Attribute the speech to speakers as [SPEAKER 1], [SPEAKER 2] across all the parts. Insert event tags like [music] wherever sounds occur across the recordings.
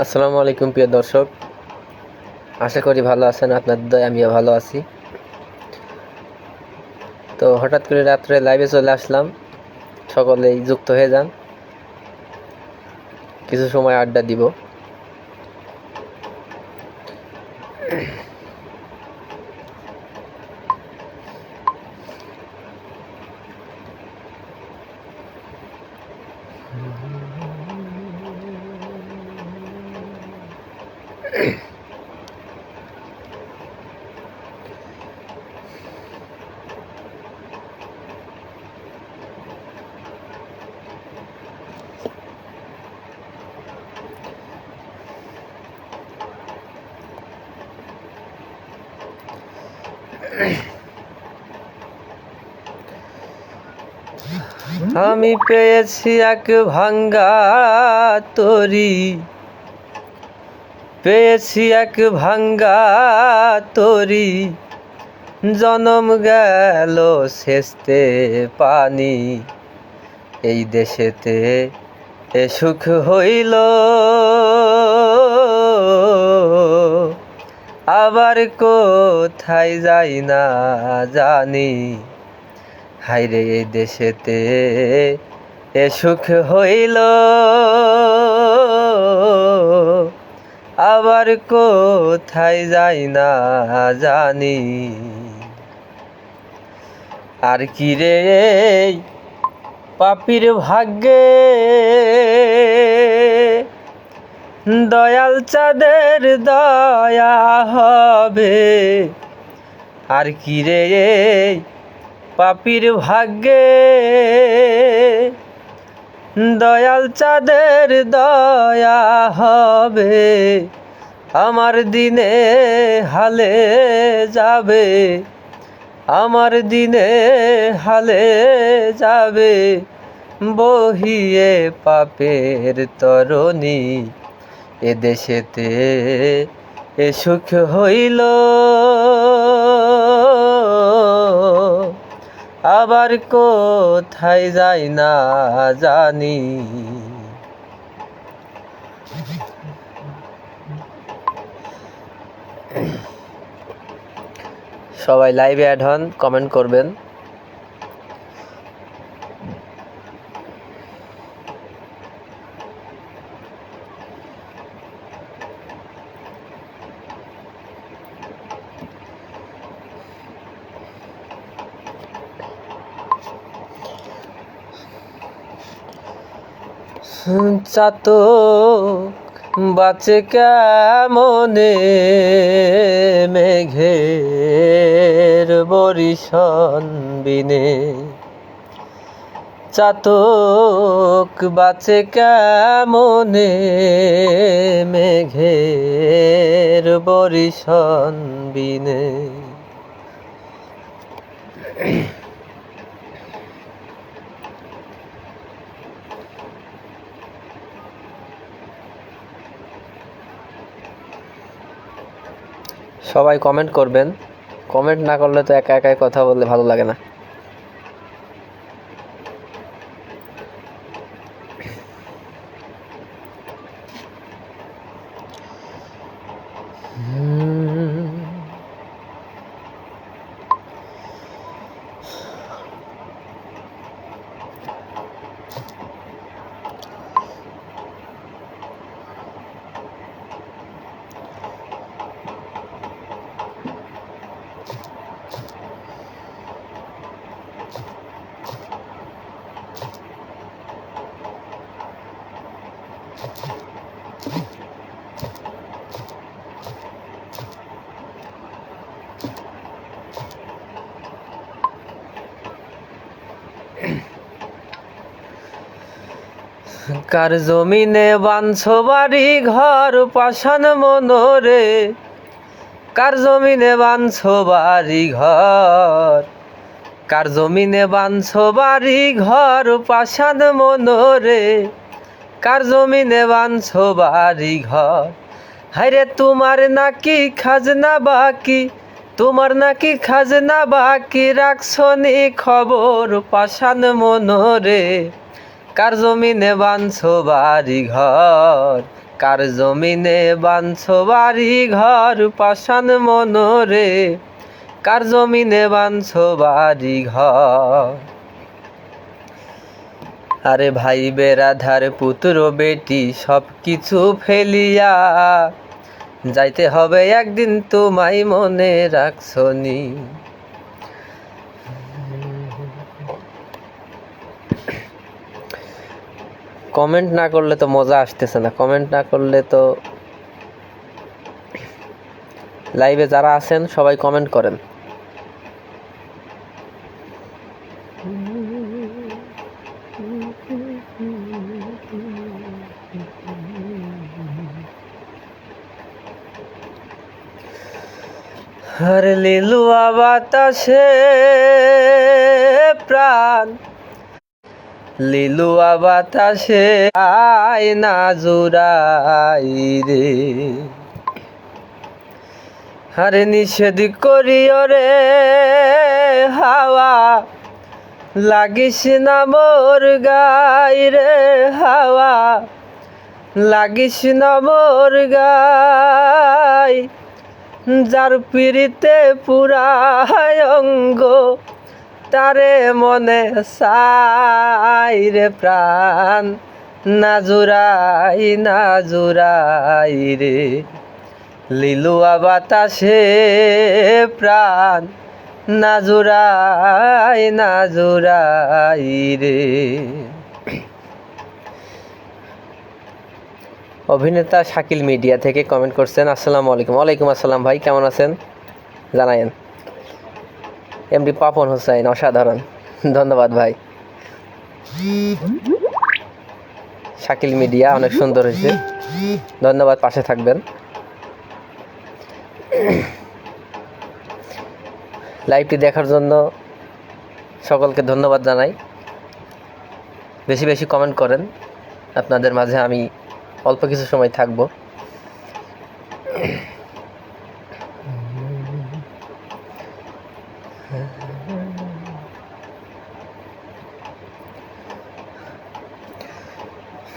[SPEAKER 1] আসসালামু আলাইকুম, প্রিয় দর্শক। আশা করি ভালো আছেন, আপনার দয় আমিও ভালো আছি। তো হঠাৎ করে রাত্রে লাইভে চলে আসলাম। সকলেই যুক্ত হয়ে যান। কিছু সময় আড্ডা দিব। আমি পেয়েছি এক ভাঙ্গা তরি। পেয়েছি এক ভাঙ্গা তরি। জনম গেল শেষতে পানি। এই দেশেতে এ সুখ হইল আবার কোথায় যাই না জানি। হাইরে এই দেশেতে এ সুখ হইল। আবার কোথায় যাই না জানি। আর কি রে পাপির ভাগ্যে দয়াল চাঁদের দয়া হবে। আর কি রে পাপির ভাগ্যে? দয়াল চাঁদের দয়া হবে। আমার দিনে হালে যাবে। আমার দিনে হালে যাবে। বহিয়ে পাপের তরণী এ দেশেতে এ সুখ হইল। আবার কোথায় যাই না জানি। সবাই লাইভে অ্যাড হন কমেন্ট করবেন। চাতক বাঁচে কেমনে মেঘের বরিশন বিনে? চাতক বাঁচে কেমনে মেঘের বরিশন বিনে? সবাই কমেন্ট করবেন। কমেন্ট না করলে তো একা একাই কথা বললে ভালো লাগে না। কার জমিনে বাঞ্ছ বাড়ি ঘর পাশান মনোরে। কার জমিনে বাঞ্ছ বাড়ি ঘর? কার জমিনে বাঞ্ছ বাড়ি ঘর পাশান মনোরে? কার জমিনে বাঞ্ছ বাড়ি ঘর? হাইরে তোমার নাকি খাজনা বাকি? তোমার নাকি খাজনা বাকি? রাখছনি খবর পাশান মনোরে। কার জমিনে বাঞ্ছ বাড়ি ঘর কার জমিনে বাঞ্ছ বাড়ি ঘর পাশান মনোরে। কার জমিনে বাঞ্ছ বাড়ি ঘর আরে ভাই বেরাধার পুত্র, বেটি সব কিছু ফেলিয়া যাইতে হবে একদিন তোমায় মনে রাখছনি। কমেন্ট না করলে তো মজা আসতেছে না। কমেন্ট না করলে তো লাইভে যারা আছেন, সবাই কমেন্ট করেন। আর লিলুয়া বাতাসে প্রাণ লিলুয়া বাতাসে আয় না জুড়াই রে। আরে নিষেধ করিও রে, হাওয়া লাগিস না মোর গাই রে, হাওয়া লাগিস না মোর গাই। যার পিড়িতে পুরায় অঙ্গ তারে মনে সাই রে প্রাণ। না জুড়াই, না রে। লিলুয়া বাতাসে প্রাণ। না জুড়াই, না রে। অভিনেতা শাকিল মিডিয়া থেকে কমেন্ট করছেন, আসসালামু আলাইকুম। ওয়ালাইকুম আসসালাম ভাই, কেমন আছেন? জানায়েন। এমডি পাপন হোসাইন অসাধারণ। ধন্যবাদ ভাই। শাকিল মিডিয়া অনেক সুন্দর হয়েছে। ধন্যবাদ, পাশে থাকবেন। লাইভটি দেখার জন্য সকলকে ধন্যবাদ জানাই। বেশি বেশি কমেন্ট করেন। আপনাদের মাঝে আমি অল্প কিছু সময় থাকব।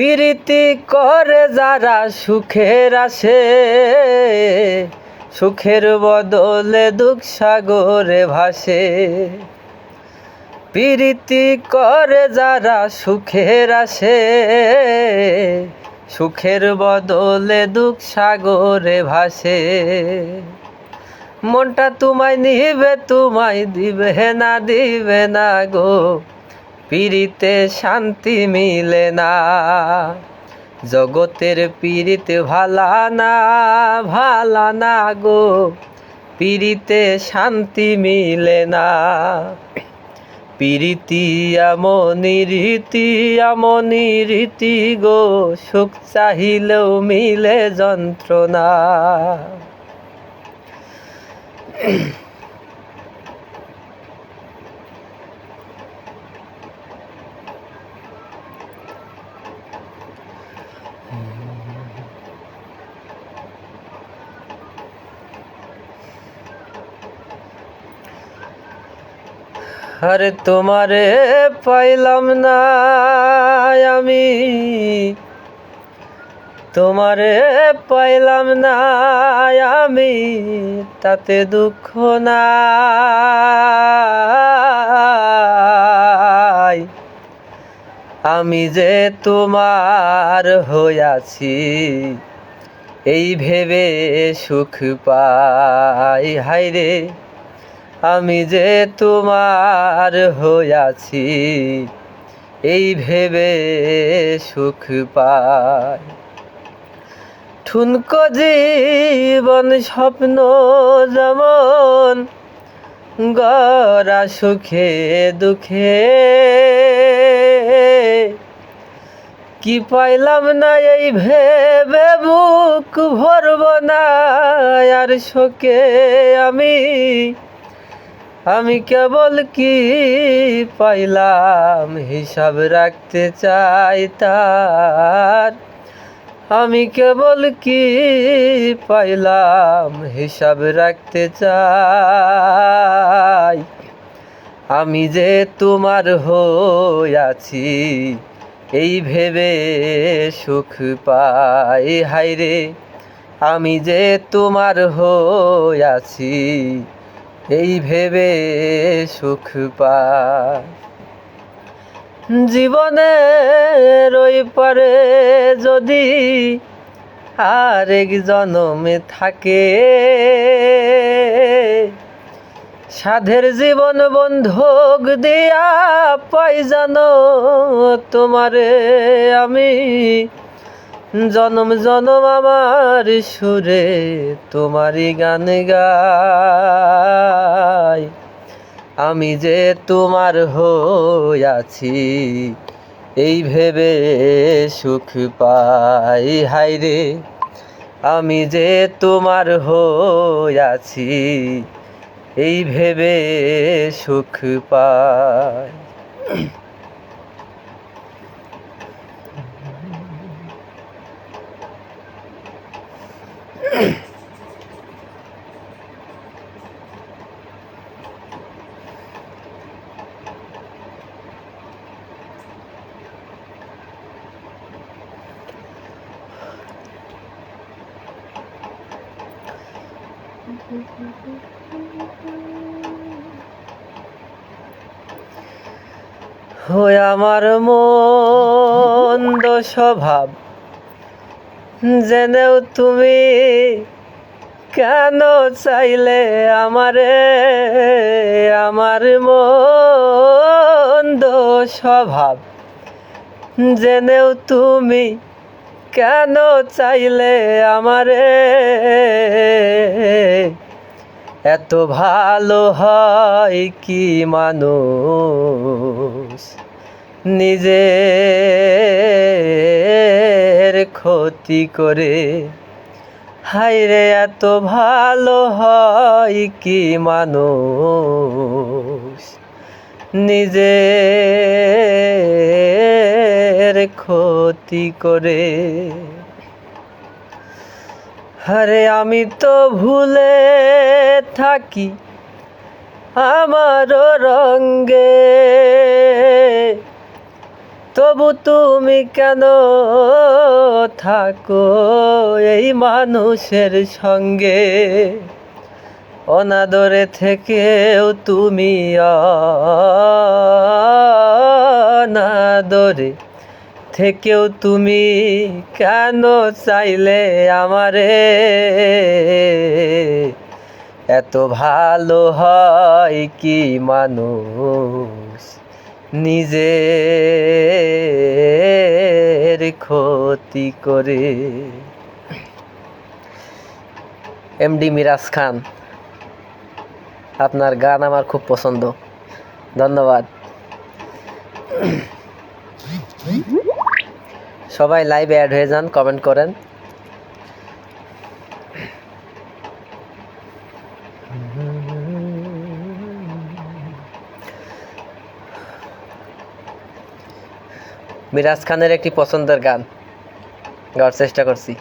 [SPEAKER 1] প্রীতি করে যারা সুখের আসে, সুখের বদলে দুঃখ সাগরে ভাসে। প্রীতি করে যারা সুখের আসে, সুখের বদলে দুঃখ সাগরে ভাসে। মনটা তোমায় নিবে, তোমায় দিবে না দিবে না গো। পীড়িতে শান্তি মিলে না। জগতের পীড়িত ভালা না ভালা না গো। পীড়িতে শান্তি মিলে না। পীড়িতি আমনি রীতি আমনি রীতি গো। সুখ চাহিলেও মিলে যন্ত্রণা। আরে তোমারে পাইলাম না আমি। তোমারে পাইলাম না আমি, তাতে দুঃখ নাই। আমি যে তোমার হইয়াছি, এই ভেবে সুখ পাই। হাইরে আমি যে তোমার হইয়াছি, এই ভেবে সুখ পাই। ঠুনকো জীবন স্বপ্ন যেমন, গড়া সুখে দুঃখে। কি পাইলাম না এই ভেবে বুক ভরব না, আর শোকে আমি আমি কেবল কি পাইলাম হিসাব রাখতে চাই তার? আমি কেবল কি পাইলাম হিসাব রাখতে চাই? আমি যে তোমার হইয়াছি এই ভেবে সুখ পাই হাইরে আমি যে তোমার হইয়াছি এই ভেবে সুখ পাই জীবনে রই পারে যদি আরেক জনমে থাকে, সাধের জীবন বন্ধক দিয়া পাই জানো তোমারে আমি। জনম জনম আমার সুরে তোমারই গান গাই। আমি যে তোমার হইয়াছি এই ভেবে সুখ পাই। হাই রে, আমি যে তোমার হইয়াছি এই ভেবে সুখ পাই। আমার মন্দ স্বভাব জেনেও তুমি কেন চাইলে আমারে? আমার মন্দ স্বভাব। জেনেও তুমি কেন চাইলে আমারে? এত ভালো হয় কি মানুষ নিজের ক্ষতি করে। হাই রে, এত ভালো হয় কি মানুষ? নিজের ক্ষতি করে। আরে, আমি তো ভুলে থাকি আমারও রঙ্গে তবু তুমি কেন থাকো এই মানুষের সঙ্গে? অনাদরে থেকেও তুমি অনাদরে থেকেও তুমি কেন চাইলে আমারে? এত ভালো হয় কি মানুষ নিজের ক্ষতি করে। এম ডি মিরাজ খান, আপনার গান আমার খুব পছন্দ। ধন্যবাদ। সবাই লাইভে অ্যাড হয়ে যান কমেন্ট করেন। মিরাজ খানের একটি পছন্দের গান গাওয়ার চেষ্টা করছি।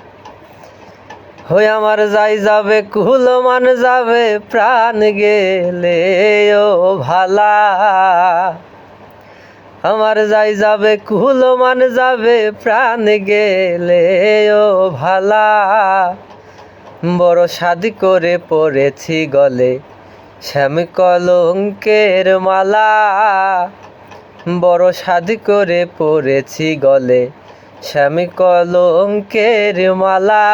[SPEAKER 1] হই আমার যাই যাবে কুল মান যাবে, প্রাণ গেলে, ও ভালা। আমার যাই যাবে কুল মান যাবে, প্রাণ গেলে, ও ভালা। বড় শাদি করে পড়েছি গলে, শ্যাম কলঙ্কের মালা। বড় শাদি করে পড়েছি গলে স্বামী কলঙ্কের মালা।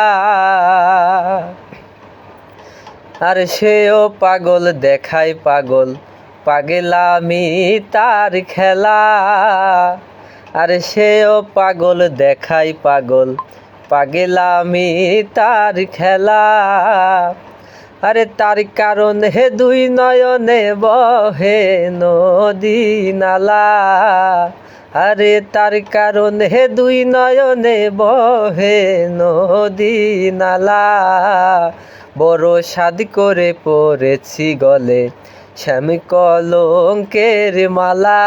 [SPEAKER 1] আর সেও পাগল দেখাই পাগল, পাগলামি তার খেলা। আর সেও পাগল দেখাই পাগল, পাগলামি তার খেলা। আরে তার কারণ হে দুই নয়নে বহে নদী নালা। আরে তার কারণ হে দুই নয়নে বহে নদী নালা। বড় সাদ করে পড়েছি গলে শ্যামি কলঙ্কের মালা।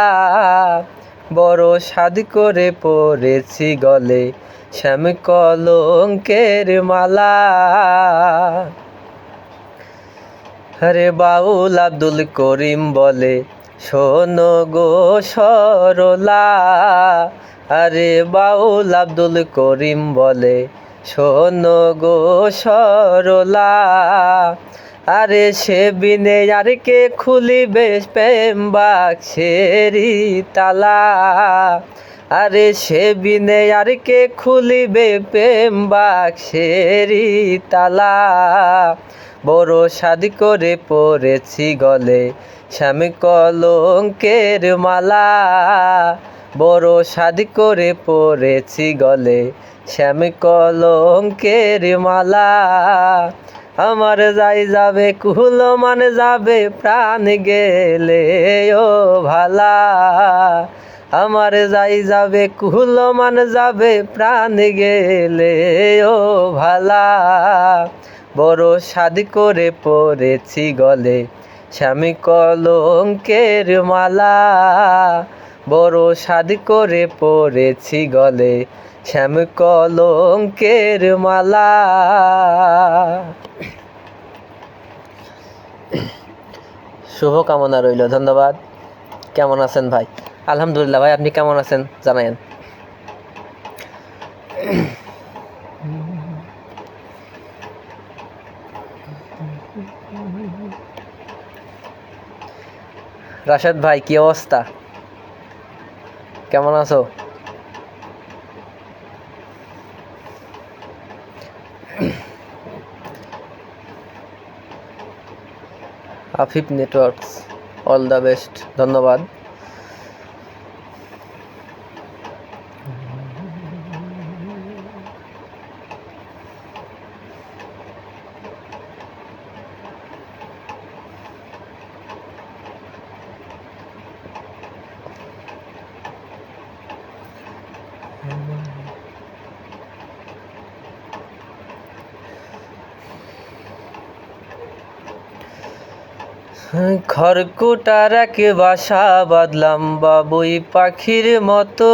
[SPEAKER 1] বড় সাদ করে পড়েছি গলে শ্যামি কলঙ্কের মালা। আরে বাউল আব্দুল করিম বলে, শোনো গো সরলা। আরে বাউল আব্দুল করিম বলে, শোনো গো সরলা। আরে সে বিনে আর কে খুলিবে প্রেম বাক্সেরি তালা। আরে সে বিনে আর কে খুলিবে প্রেম বাক্সেরি তালা। বড় শাদি করে পড়েছি গলে স্বামী কলঙ্কের মালা। বড় শাদি করে পড়েছি গলে, শ্যামি কলঙ্কের মালা। আমার যাই যাবে কুহল মানে যাবে, প্রাণ গেলে ও ভালা। আমার যাই যাবে কুহল মানে যাবে, প্রাণ গেলে ও ভালা। বড় শাদি করে পড়েছি গলে। স্বামী কলঙ্কের মালা, বড় শাদি করে পড়েছি গলে। শ্যাম কলঙ্কের মালা। শুভকামনা রইল, ধন্যবাদ। কেমন আছেন ভাই? আলহামদুলিল্লাহ ভাই, আপনি কেমন আছেন? জানায়েন। রাশেদ ভাই কি অবস্থা? কেমন আছো? Afif networks all the best ধন্যবাদ। খড়কুটার বাসা বাঁধলাম বাবুই পাখির মতো।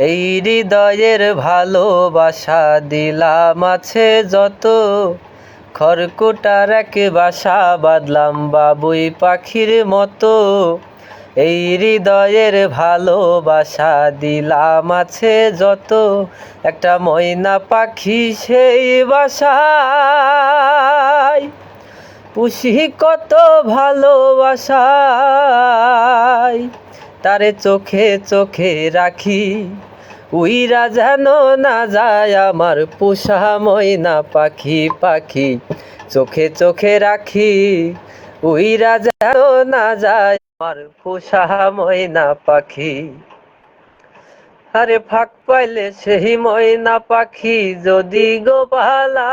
[SPEAKER 1] এই হৃদয়ের ভালোবাসা দিলাম আছে যত। খড়কুটার বাসা বাঁধলাম বাবুই পাখির মতো। এই হৃদয়ের ভালোবাসা দিলাম আছে যত। একটা ময়না পাখি সেই বাসায়। পুষি কত ভালোবাসাই। তারে চোখে চোখে রাখি, উইরা যেন না যায় আমার পোষা ময়না পাখি পাখি। চোখে চোখে রাখি, উইরা যেন না যায় আমার পোষা ময়না পাখি। আরে ফাঁক পাইলে সেই ময়না পাখি যদি গোপালা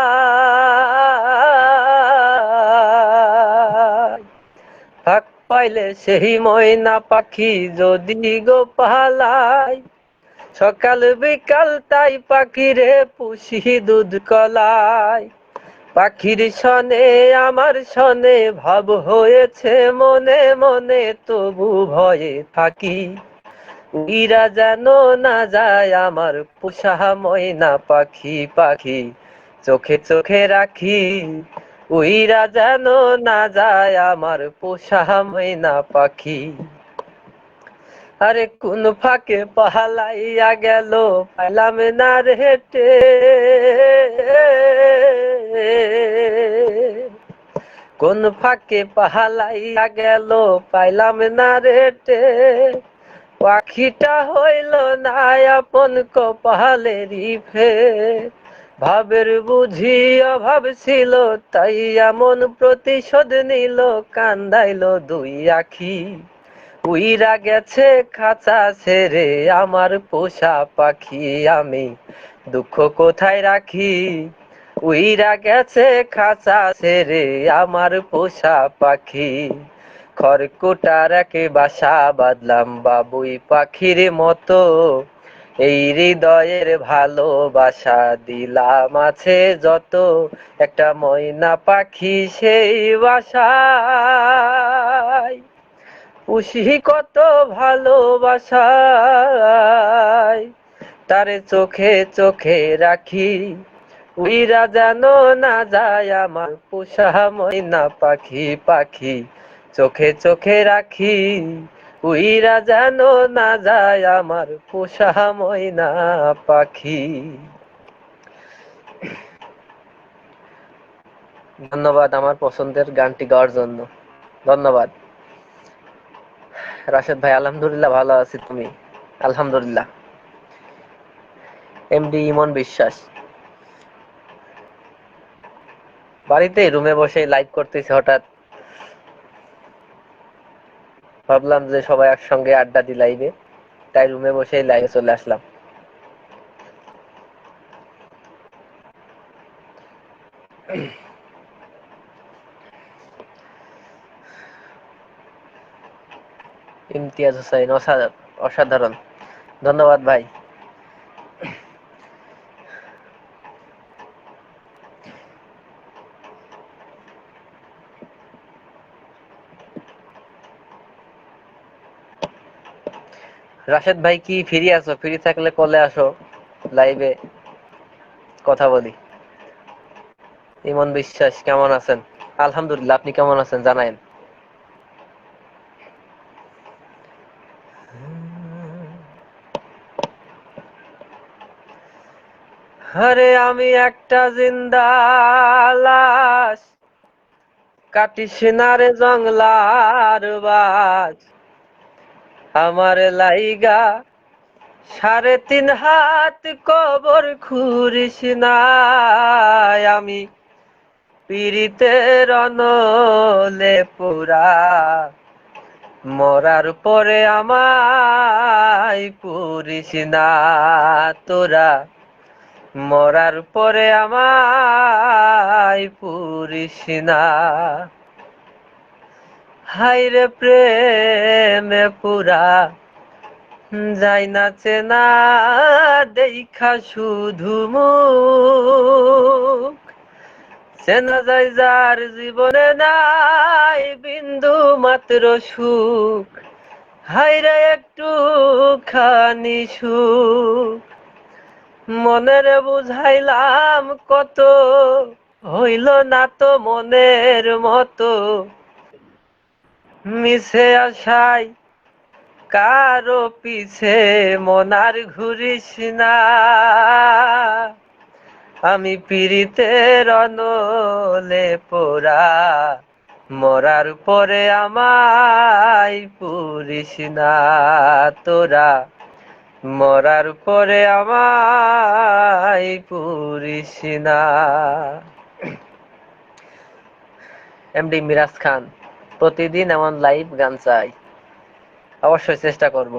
[SPEAKER 1] ফাঁক পাইলে সেই ময়না পাখি যদি গোপালাই সকাল বিকাল তাই পাখিরে পুষি দুধ কলাই। পাখির সনে আমার সনে ভাব হয়েছে মনে মনে, তবু ভয়ে থাকি। উইরা যেন না যায় আমার পোষা ময়না পাখি পাখি চোখে চোখে রাখি। উইরা যেন না যায় আমার পোষা ময়না পাখি। আরে কোন ফাঁকে পালাইয়া গেল, পাইলাম না রে হেটে। কোন ফাঁকে পালাইয়া গেল, পাইলাম না রেটে পাখিটা হইল না, আপন কপালেরই ফে ভাবের বুঝি অভাব ছিল, তাই এমন প্রতিশোধ নিল, কান্দাইল দুই আখি। উইরা গেছে খাঁচা ছেড়ে আমার পোষা পাখি আমি, দুঃখ কোথায় রাখি? উইরা গেছে খাঁচা ছেড়ে আমার পোষা পাখি, খড়কুটার একে বাসা বাঁধলাম বাবুই পাখির মতো। এই হৃদয়ের ভালোবাসা দিলাম আছে যত, একটা ময়না পাখি সেই বাসায়। পুষি কত ভালোবাসায়, তারে চোখে চোখে রাখি। উইরা যেন না যায় আমার পোষা ময়না পাখি পাখি, চোখে চোখে রাখি। উইরা যেন না যায় আমার পোষা ময়না পাখি। ধন্যবাদ আমার পছন্দের গানটি গাওয়ার জন্য। ধন্যবাদ। রাশেদ ভাই, আলহামদুলিল্লাহ ভালো আছি তুমি। আলহামদুলিল্লাহ। এমডি ইমন বিশ্বাস। বাড়িতে রুমে বসে লাইভ করতেছি হঠাৎ। ভাবলাম যে সবাই একসঙ্গে আড্ডা দি লাইভে তাই রুমে বসেই লাইভে চলে আসলাম। ইমতিয়াজ হোসাইন অসাধারণ অসাধারণ। ধন্যবাদ ভাই। রাশেদ ভাই কি ফ্রি আছো? ফ্রি থাকলে কলে আসো লাইভে কথা বলি। ইমন বিশ্বাস, কেমন আছেন? আলহামদুলিল্লাহ, আপনি কেমন আছেন? জানায়েন। আরে আমি একটা জিন্দা লাশ, কাটিস না রে জংলার বাজ আমার লাইগা, সাড়ে তিন হাত কবর খুরিস না আমি পীড়িতের অনলে পুরা, মরার পরে আমায় পুরিস না তোরা। মরার পরে আমায় পুরিস না। হাইরে প্রেমে পুরা। যাই না চেনা দেখা শুধু চেনা যায় যার জীবনে নাই বিন্দু মাত্র সুখ। হাইরে একটু খানি সুখ। মনের বুঝাইলাম কত, হইল না তো মনের মতো। মিশে আশাই কারও পিছে মনার ঘুরিস না। আমি পিড়িতের অনলে পোড়া, মরার পরে আমায় পুরিস না তোরা। মরার পরে আমায় পুরিস না। [clears throat] এমডি মিরাজ খান। প্রতিদিন এমন লাইভ গান চাই। অবশ্যই চেষ্টা করব।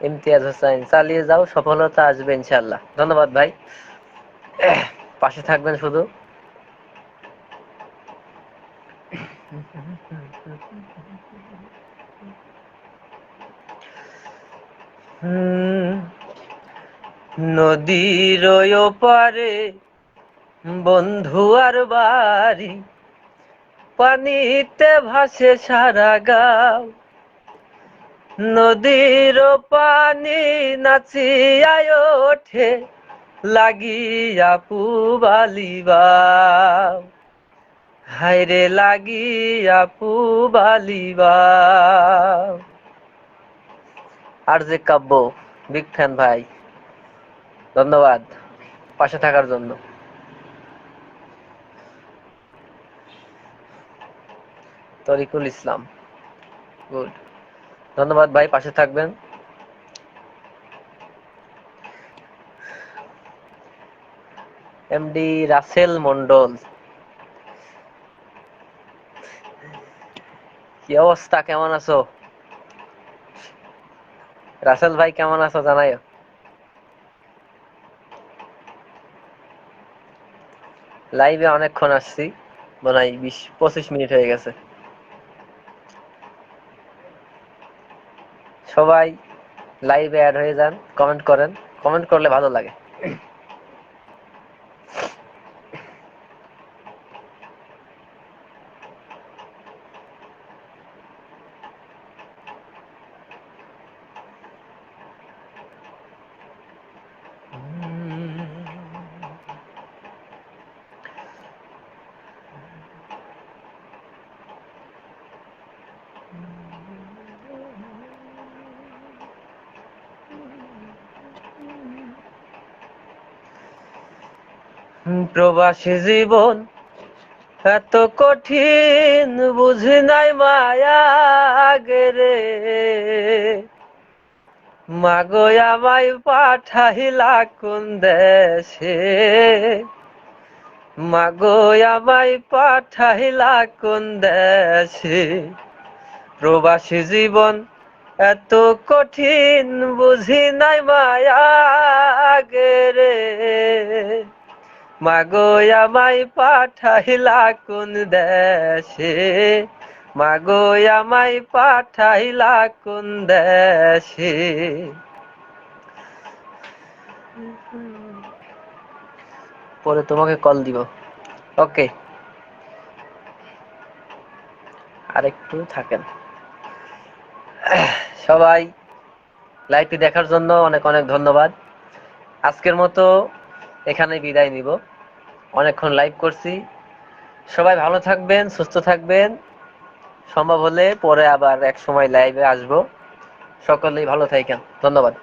[SPEAKER 1] ইমতিয়াজ হোসেন, চালিয়ে যাও, সফলতা আসবে ইনশাল্লাহ ধন্যবাদ ভাই। পাশে থাকবেন শুধু। নদীর পারে বন্ধু আর বাড়ি। পানিতে ভাসে সারা গাও। নদীর পানি নাচিয়ায় ওঠে, লাগিয়া পুবালিবাও হাইরে লাগিয়া পুবালিবাও আর যে কাব্য, বিগ ফ্যান ভাই, ধন্যবাদ পাশে থাকার জন্য। তরিকুল ইসলাম। গুড ধন্যবাদ ভাই, পাশে থাকবেন। এমডি রাসেল মন্ডল কি অবস্থা, কেমন আছো? রাসেল ভাই, কেমন আছো জানাই লাইভে অনেকক্ষণ আসছি, মনে হয় বিশ, পঁচিশ মিনিট হয়ে গেছে। সবাই লাইভে অ্যাড হয়ে যান কমেন্ট করেন। কমেন্ট করলে ভালো লাগে। প্রবাসী জীবন এত কঠিন, বুঝি নাই মায়া গেরে মাগো আমায় পাঠাইলা কোন দেশে? মাগো আমায় পাঠাইলা কোন দেশে? প্রবাসী জীবন এত কঠিন, বুঝি নাই মায়া গেরে মাগো, আমায় পাঠাইলা কোন দেশে? মাগো, আমায় পাঠাইলা কোন দেশে? পরে তোমাকে কল দিব। ওকে আরেকটু থাকেন। সবাই লাইভটি দেখার জন্য অনেক অনেক ধন্যবাদ। আজকের মতো এখানে বিদায় নিব। অনেকক্ষণ লাইভ করছি। সবাই ভালো থাকবেন, সুস্থ থাকবেন। সম্ভব হলে পরে আবার এক সময় লাইভে আসব। সকলেই ভালো থাকেন। ধন্যবাদ।